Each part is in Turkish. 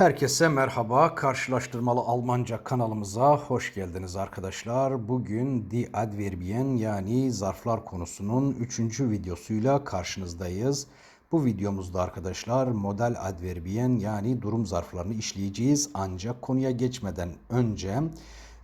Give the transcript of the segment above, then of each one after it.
Herkese merhaba. Karşılaştırmalı Almanca kanalımıza hoş geldiniz arkadaşlar. Bugün Die Adverbien yani zarflar konusunun 3. videosuyla karşınızdayız. Bu videomuzda arkadaşlar model adverbien yani durum zarflarını işleyeceğiz. Ancak konuya geçmeden önce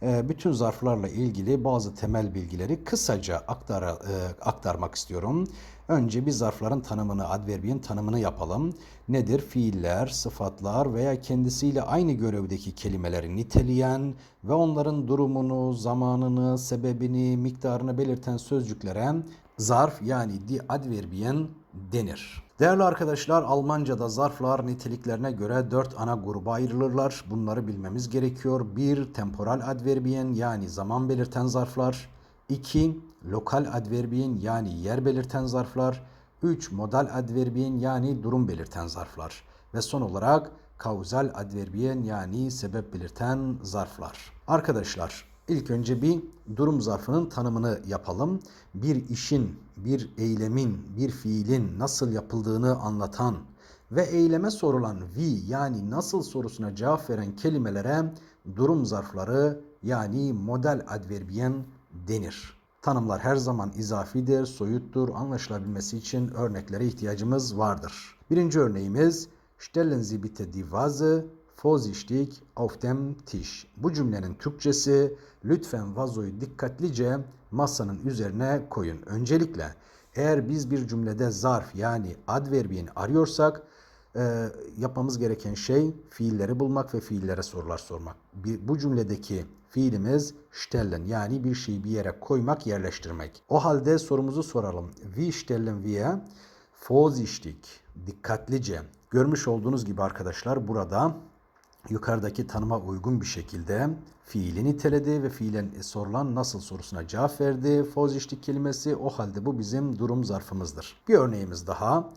bütün zarflarla ilgili bazı temel bilgileri kısaca aktara, e, aktarmak istiyorum. Önce bir zarfların tanımını, adverbien tanımını yapalım. Nedir? Fiiller, sıfatlar veya kendisiyle aynı görevdeki kelimeleri niteleyen ve onların durumunu, zamanını, sebebini, miktarını belirten sözcüklere zarf yani die adverbien denir. Değerli arkadaşlar Almanca'da zarflar niteliklerine göre 4 ana gruba ayrılırlar. Bunları bilmemiz gerekiyor. 1. Temporal adverbien yani zaman belirten zarflar. 2. Lokal adverbien yani yer belirten zarflar. 3. Modal adverbien yani durum belirten zarflar. Ve son olarak kauzal adverbien yani sebep belirten zarflar. Arkadaşlar ilk önce bir durum zarfının tanımını yapalım. Bir işin, bir eylemin, bir fiilin nasıl yapıldığını anlatan ve eyleme sorulan vi yani nasıl sorusuna cevap veren kelimelere durum zarfları yani model adverbien denir. Tanımlar her zaman izafidir, soyuttur, anlaşılabilmesi için örneklere ihtiyacımız vardır. Birinci örneğimiz Stellen Sie bitte die Vase vorsichtig auf dem Tisch. Bu cümlenin Türkçesi lütfen vazoyu dikkatlice masanın üzerine koyun. Öncelikle eğer biz bir cümlede zarf yani adverbiyeni arıyorsak e, yapmamız gereken şey fiilleri bulmak ve fiillere sorular sormak. Bir, bu cümledeki fiilimiz stellen yani bir şeyi bir yere koymak, yerleştirmek. O halde sorumuzu soralım. Wie stellen wir vorsichtig, dikkatlice. Görmüş olduğunuz gibi arkadaşlar burada yukarıdaki tanıma uygun bir şekilde fiili niteledi ve fiilen sorulan nasıl sorusuna cevap verdi. Vorsichtig kelimesi o halde bu bizim durum zarfımızdır. Bir örneğimiz daha.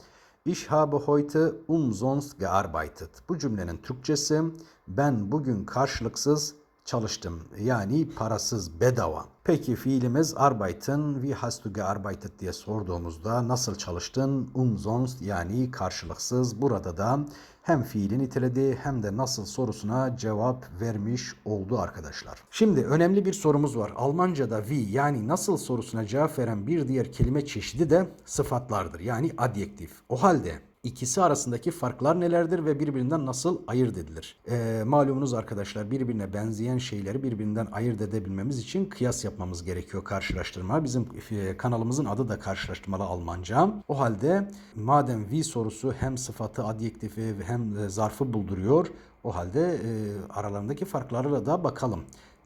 Ich habe heute umsonst gearbeitet. Bu cümlenin Türkçesi ben bugün karşılıksız çalıştım. Yani parasız bedava. Peki fiilimiz arbeiten, wie hast du gearbeitet diye sorduğumuzda nasıl çalıştın? Umsonst yani karşılıksız. Burada da hem fiili niteledi hem de nasıl sorusuna cevap vermiş oldu arkadaşlar. Şimdi önemli bir sorumuz var. Almanca'da wie yani nasıl sorusuna cevap veren bir diğer kelime çeşidi de sıfatlardır. Yani adjektif. O halde İkisi arasındaki farklar nelerdir ve birbirinden nasıl ayırt edilir? Ee, malumunuz arkadaşlar birbirine benzeyen şeyleri birbirinden ayırt edebilmemiz için kıyas yapmamız gerekiyor karşılaştırma. Bizim e, kanalımızın adı da karşılaştırmalı Almanca. O halde madem vi sorusu hem sıfatı, adjektifi hem zarfı bulduruyor. O halde e, aralarındaki farklara da bakalım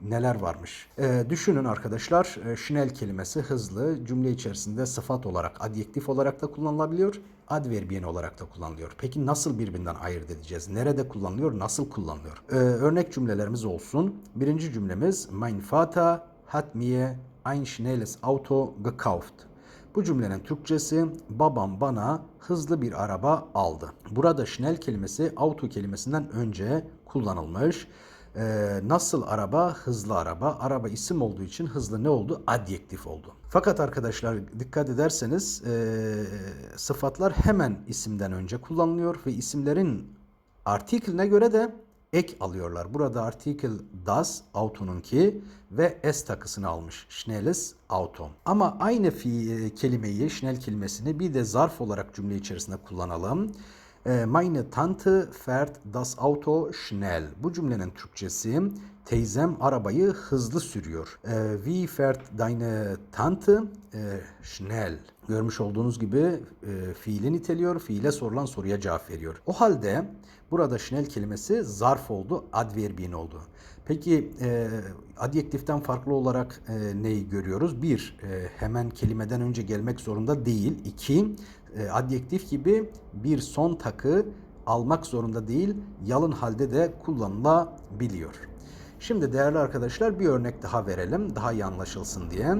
neler varmış. Ee, düşünün arkadaşlar, e, şinel kelimesi hızlı cümle içerisinde sıfat olarak, adjektif olarak da kullanılabiliyor, adverbiyen olarak da kullanılıyor. Peki nasıl birbirinden ayırt edeceğiz? Nerede kullanılıyor, nasıl kullanılıyor? Ee, örnek cümlelerimiz olsun. Birinci cümlemiz, Mein Vater hat mir ein schnelles Auto gekauft. Bu cümlenin Türkçesi babam bana hızlı bir araba aldı. Burada schnell kelimesi auto kelimesinden önce kullanılmış. Ee, nasıl araba? Hızlı araba. Araba isim olduğu için hızlı ne oldu? Adjektif oldu. Fakat arkadaşlar dikkat ederseniz e, sıfatlar hemen isimden önce kullanılıyor ve isimlerin artikline göre de ek alıyorlar. Burada artikel das auto'nunki ve s takısını almış. Schnelles Auto. Ama aynı fi kelimeyi, schnell kelimesini bir de zarf olarak cümle içerisinde kullanalım. E, Meine Tante fährt das Auto schnell. Bu cümlenin Türkçesi teyzem arabayı hızlı sürüyor. E, Wie fährt deine Tante e, schnell? Görmüş olduğunuz gibi e, fiili niteliyor, fiile sorulan soruya cevap veriyor. O halde burada schnell kelimesi zarf oldu, adverbien oldu. Peki e, adjektiften farklı olarak e, neyi görüyoruz? Bir, e, hemen kelimeden önce gelmek zorunda değil. İki, e, adjektif gibi bir son takı almak zorunda değil, yalın halde de kullanılabiliyor. Şimdi değerli arkadaşlar bir örnek daha verelim, daha iyi anlaşılsın diye.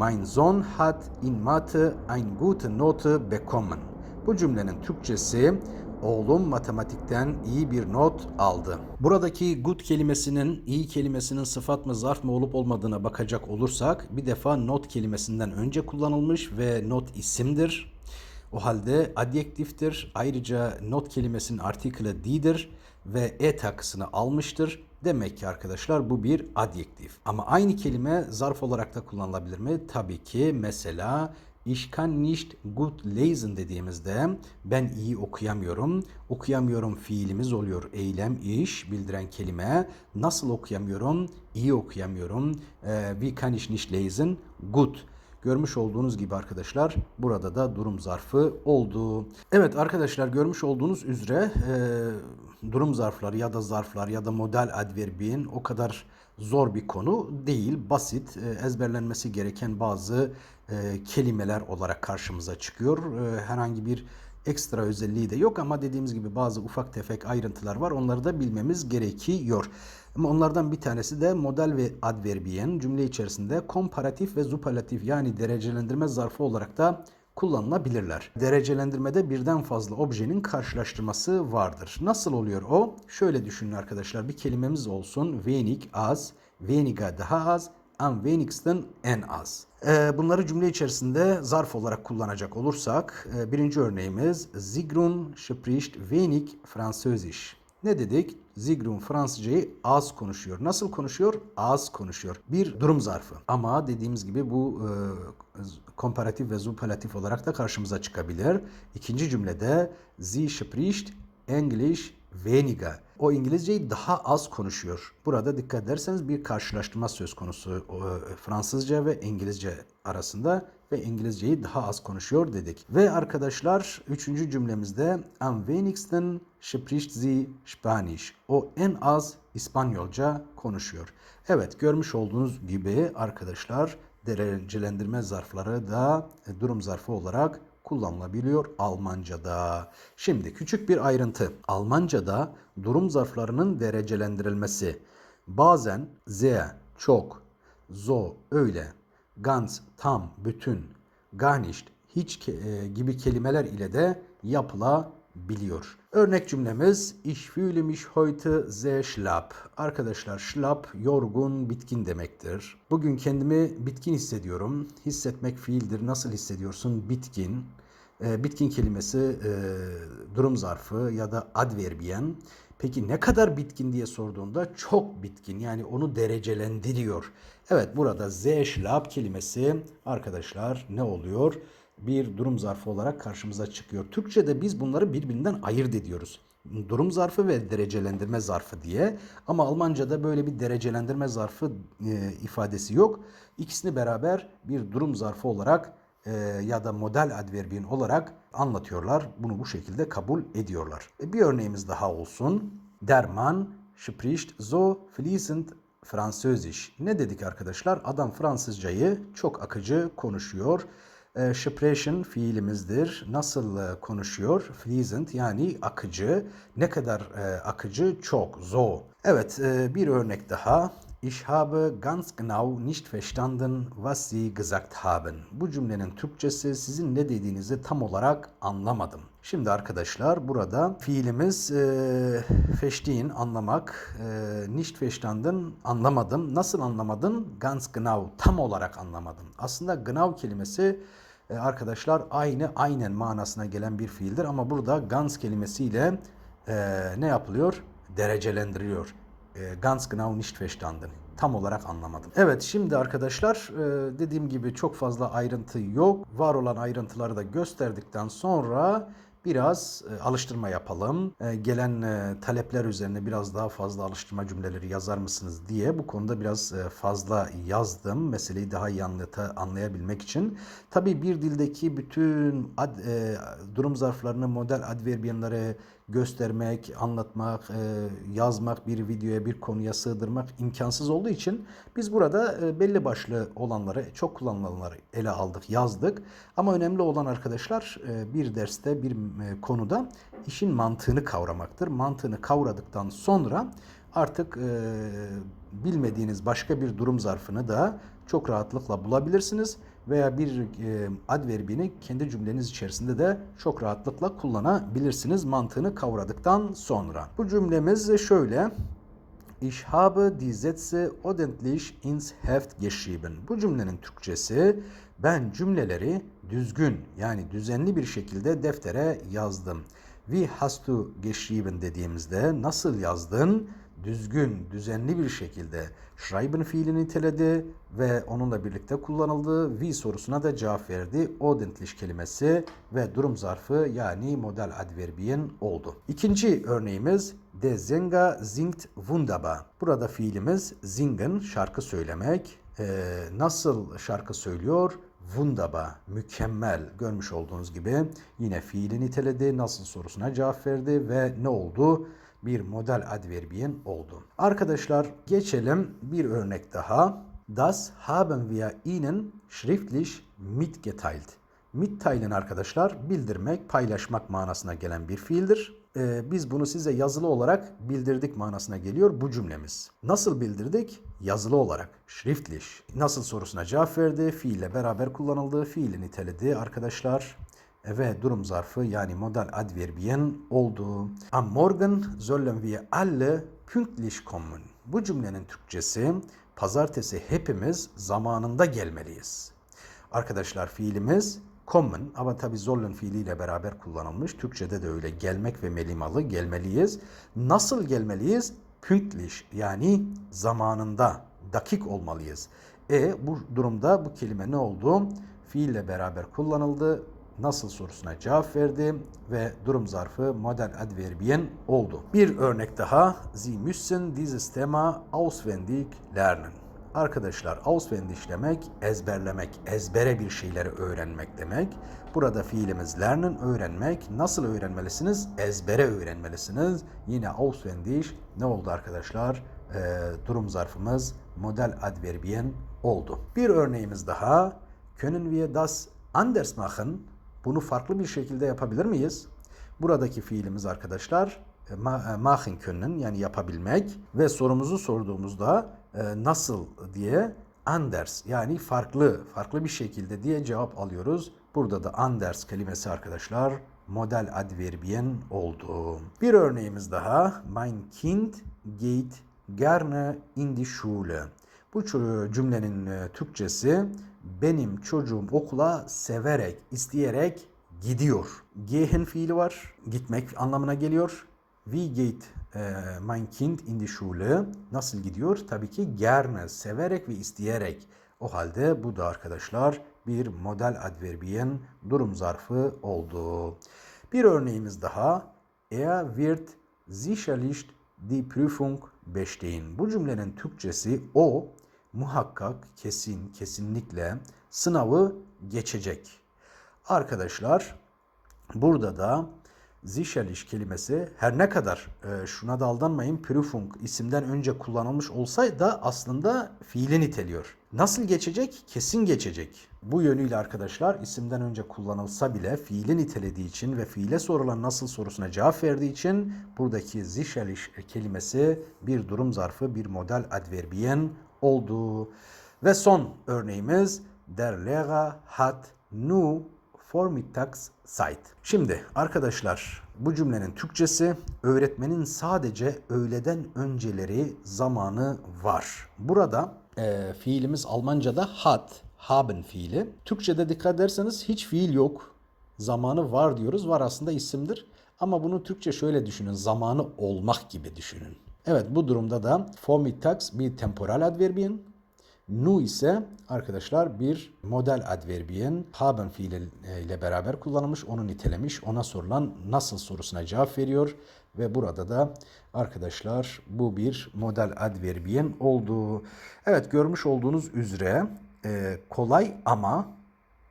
Mein Sohn hat in Mathe eine gute Note bekommen. Bu cümlenin Türkçesi oğlum matematikten iyi bir not aldı. Buradaki good kelimesinin iyi kelimesinin sıfat mı zarf mı olup olmadığına bakacak olursak bir defa not kelimesinden önce kullanılmış ve not isimdir. O halde adjektiftir. Ayrıca not kelimesinin artikülü d'dir ve e takısını almıştır. Demek ki arkadaşlar bu bir adjektif. Ama aynı kelime zarf olarak da kullanılabilir mi? Tabii ki mesela Ich kann nicht gut lesen dediğimizde ben iyi okuyamıyorum. Okuyamıyorum fiilimiz oluyor. Eylem, iş bildiren kelime. Nasıl okuyamıyorum? İyi okuyamıyorum. Ee, wie kann ich nicht lesen? Gut. Görmüş olduğunuz gibi arkadaşlar burada da durum zarfı oldu. Evet arkadaşlar görmüş olduğunuz üzere e, durum zarfları ya da zarflar ya da model adverbiyen o kadar zor bir konu değil. Basit e, ezberlenmesi gereken bazı e, kelimeler olarak karşımıza çıkıyor. E, herhangi bir ekstra özelliği de yok ama dediğimiz gibi bazı ufak tefek ayrıntılar var. Onları da bilmemiz gerekiyor. Ama onlardan bir tanesi de model ve adverbiyen cümle içerisinde komparatif ve superlatif yani derecelendirme zarfı olarak da kullanılabilirler. Derecelendirmede birden fazla objenin karşılaştırması vardır. Nasıl oluyor o? Şöyle düşünün arkadaşlar bir kelimemiz olsun. Wenig, az, weniger daha az, am wenigsten en az. Ee, bunları cümle içerisinde zarf olarak kullanacak olursak e, birinci örneğimiz Sigrun spricht wenig Französisch. Ne dedik? Zigrun Fransızcayı az konuşuyor. Nasıl konuşuyor? Az konuşuyor. Bir durum zarfı. Ama dediğimiz gibi bu e, komparatif ve superlatif olarak da karşımıza çıkabilir. İkinci cümlede Sie spricht English weniger. O İngilizceyi daha az konuşuyor. Burada dikkat ederseniz bir karşılaştırma söz konusu e, Fransızca ve İngilizce arasında ve İngilizceyi daha az konuşuyor dedik. Ve arkadaşlar üçüncü cümlemizde am wenigsten spricht sie Spanisch. O en az İspanyolca konuşuyor. Evet görmüş olduğunuz gibi arkadaşlar derecelendirme zarfları da durum zarfı olarak kullanılabiliyor Almanca'da. Şimdi küçük bir ayrıntı. Almanca'da durum zarflarının derecelendirilmesi bazen sehr, çok, so, öyle, ganz, tam, bütün, gar nicht, hiç e, gibi kelimeler ile de yapılabiliyor. Örnek cümlemiz Ich fühle mich heute sehr schlapp. Arkadaşlar schlapp yorgun, bitkin demektir. Bugün kendimi bitkin hissediyorum. Hissetmek fiildir. Nasıl hissediyorsun? Bitkin. E, bitkin kelimesi e, durum zarfı ya da adverbiyen. Peki ne kadar bitkin diye sorduğunda çok bitkin yani onu derecelendiriyor. Evet burada schlapp kelimesi arkadaşlar ne oluyor? Bir durum zarfı olarak karşımıza çıkıyor. Türkçe'de biz bunları birbirinden ayırt ediyoruz. Durum zarfı ve derecelendirme zarfı diye. Ama Almanca'da böyle bir derecelendirme zarfı e, ifadesi yok. İkisini beraber bir durum zarfı olarak e, ya da model adverbiyen olarak anlatıyorlar. Bunu bu şekilde kabul ediyorlar. E, bir örneğimiz daha olsun. Der Mann spricht so fließend Französisch. Ne dedik arkadaşlar? Adam Fransızcayı çok akıcı konuşuyor. E, sprechen fiilimizdir. Nasıl e, konuşuyor? Fließend yani akıcı. Ne kadar e, akıcı? Çok. So. Evet e, bir örnek daha. Ich habe ganz genau nicht verstanden, was Sie gesagt haben. Bu cümlenin Türkçesi sizin ne dediğinizi tam olarak anlamadım. Şimdi arkadaşlar burada fiilimiz e, verstehen anlamak, e, nicht verstanden anlamadım. Nasıl anlamadın? Ganz genau tam olarak anlamadım. Aslında genau kelimesi e, arkadaşlar aynı aynen manasına gelen bir fiildir ama burada ganz kelimesiyle e, ne yapılıyor? Derecelendiriliyor. E, ganz genau nicht verstanden. Tam olarak anlamadım. Evet şimdi arkadaşlar e, dediğim gibi çok fazla ayrıntı yok. Var olan ayrıntıları da gösterdikten sonra biraz e, alıştırma yapalım. E, gelen talepler üzerine biraz daha fazla alıştırma cümleleri yazar mısınız diye bu konuda biraz fazla yazdım. Meseleyi daha iyi anlayabilmek için. Tabii bir dildeki bütün ad, durum zarflarını, model adverbiyanları göstermek, anlatmak, e, yazmak, bir videoya, bir konuya sığdırmak imkansız olduğu için biz burada e, belli başlı olanları, çok kullanılanları ele aldık, yazdık. Ama önemli olan arkadaşlar e, bir derste, bir konuda işin mantığını kavramaktır. Mantığını kavradıktan sonra artık bilmediğiniz başka bir durum zarfını da çok rahatlıkla bulabilirsiniz veya bir e, adverbini kendi cümleniz içerisinde de çok rahatlıkla kullanabilirsiniz mantığını kavradıktan sonra. Bu cümlemiz şöyle. Ich habe die Sätze ordentlich ins Heft geschrieben. Bu cümlenin Türkçesi ben cümleleri düzgün yani düzenli bir şekilde deftere yazdım. Wie hast du geschrieben dediğimizde nasıl yazdın? Düzgün, düzenli bir şekilde schreiben fiili niteledi ve onunla birlikte kullanıldı. Wie sorusuna da cevap verdi. Ordentlich kelimesi ve durum zarfı yani model adverbiyen oldu. İkinci örneğimiz Der Sänger singt wunderbar. Burada fiilimiz singen, şarkı söylemek. Ee, nasıl şarkı söylüyor? Wunderbar, mükemmel. Görmüş olduğunuz gibi yine fiili niteledi. Nasıl sorusuna cevap verdi ve ne oldu? Bir model adverbiyen oldu. Arkadaşlar geçelim bir örnek daha. Das haben wir Ihnen schriftlich mitgeteilt. Mitteilen arkadaşlar bildirmek, paylaşmak manasına gelen bir fiildir. Ee, biz bunu size yazılı olarak bildirdik manasına geliyor bu cümlemiz. Nasıl bildirdik? Yazılı olarak. Schriftlich. Nasıl sorusuna cevap verdi. Fiille beraber kullanıldı. Fiili niteledi arkadaşlar. Ve durum zarfı yani model adverbiyen oldu. Am Morgen sollen wir alle pünktlich kommen. Bu cümlenin Türkçesi pazartesi hepimiz zamanında gelmeliyiz. Arkadaşlar fiilimiz kommen ama tabi sollen fiiliyle beraber kullanılmış. Türkçede de öyle gelmek ve melimalı gelmeliyiz. Nasıl gelmeliyiz? Pünktlich yani zamanında dakik olmalıyız. E bu durumda bu kelime ne oldu? Fiille beraber kullanıldı. Nasıl sorusuna cevap verdi ve durum zarfı model adverbiyen oldu. Bir örnek daha. Sie müssen dieses Thema auswendig lernen. Arkadaşlar auswendig demek ezberlemek, ezbere bir şeyleri öğrenmek demek. Burada fiilimiz lernen öğrenmek. Nasıl öğrenmelisiniz? Ezbere öğrenmelisiniz. Yine auswendig ne oldu arkadaşlar? Ee, durum zarfımız model adverbiyen oldu. Bir örneğimiz daha. Können wir das anders machen? Bunu farklı bir şekilde yapabilir miyiz? Buradaki fiilimiz arkadaşlar e, ma- e, machen können yani yapabilmek ve sorumuzu sorduğumuzda e, nasıl diye anders yani farklı farklı bir şekilde diye cevap alıyoruz. Burada da anders kelimesi arkadaşlar model adverbiyen oldu. Bir örneğimiz daha. Mein Kind geht gerne in die Schule. Bu cümlenin Türkçesi benim çocuğum okula severek, isteyerek gidiyor. Gehen fiili var. Gitmek anlamına geliyor. Wie geht e, mein Kind in die Schule? Nasıl gidiyor? Tabii ki gerne, severek ve isteyerek. O halde bu da arkadaşlar bir model adverbiyen durum zarfı oldu. Bir örneğimiz daha. Er wird sicherlich die Prüfung bestehen. Bu cümlenin Türkçesi o muhakkak, kesin, kesinlikle sınavı geçecek. Arkadaşlar burada da sicherlich kelimesi her ne kadar e, şuna da aldanmayın Prüfung isimden önce kullanılmış olsaydı da aslında fiili niteliyor. Nasıl geçecek? Kesin geçecek. Bu yönüyle arkadaşlar isimden önce kullanılsa bile fiili nitelediği için ve fiile sorulan nasıl sorusuna cevap verdiği için buradaki sicherlich kelimesi bir durum zarfı, bir model adverbiyen oldu. Ve son örneğimiz Der Lehrer hat nu Vormittags Zeit. Şimdi arkadaşlar bu cümlenin Türkçesi öğretmenin sadece öğleden önceleri zamanı var. Burada e, fiilimiz Almanca'da hat, haben fiili. Türkçe'de dikkat ederseniz hiç fiil yok. Zamanı var diyoruz. Var aslında isimdir. Ama bunu Türkçe şöyle düşünün. Zamanı olmak gibi düşünün. Evet bu durumda da Vormittags bir temporal adverbiyen. Nu ise arkadaşlar bir model adverbiyen haben fiili ile beraber kullanılmış, onu nitelemiş, ona sorulan nasıl sorusuna cevap veriyor ve burada da arkadaşlar bu bir model adverbiyen oldu. Evet görmüş olduğunuz üzere e, kolay ama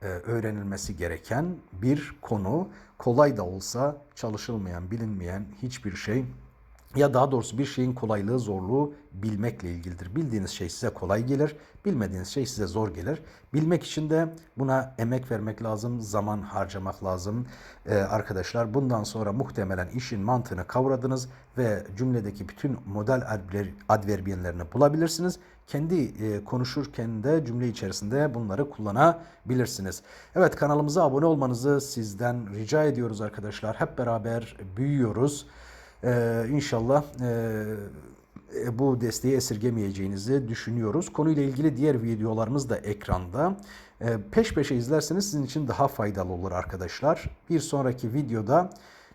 e, öğrenilmesi gereken bir konu. Kolay da olsa çalışılmayan, bilinmeyen hiçbir şey ya daha doğrusu bir şeyin kolaylığı, zorluğu bilmekle ilgilidir. Bildiğiniz şey size kolay gelir, bilmediğiniz şey size zor gelir. Bilmek için de buna emek vermek lazım, zaman harcamak lazım. Ee, arkadaşlar bundan sonra muhtemelen işin mantığını kavradınız ve cümledeki bütün model adver- adverbiyenlerini bulabilirsiniz. Kendi e, konuşurken de cümle içerisinde bunları kullanabilirsiniz. Evet kanalımıza abone olmanızı sizden rica ediyoruz arkadaşlar. Hep beraber büyüyoruz. Ee, inşallah e, bu desteği esirgemeyeceğinizi düşünüyoruz. Konuyla ilgili diğer videolarımız da ekranda. Ee, peş peşe izlerseniz sizin için daha faydalı olur arkadaşlar. Bir sonraki videoda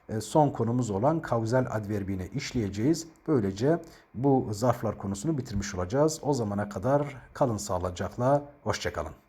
e, son konumuz olan kauzal adverbini işleyeceğiz. Böylece bu zarflar konusunu bitirmiş olacağız. O zamana kadar kalın sağlıcakla, hoşçakalın.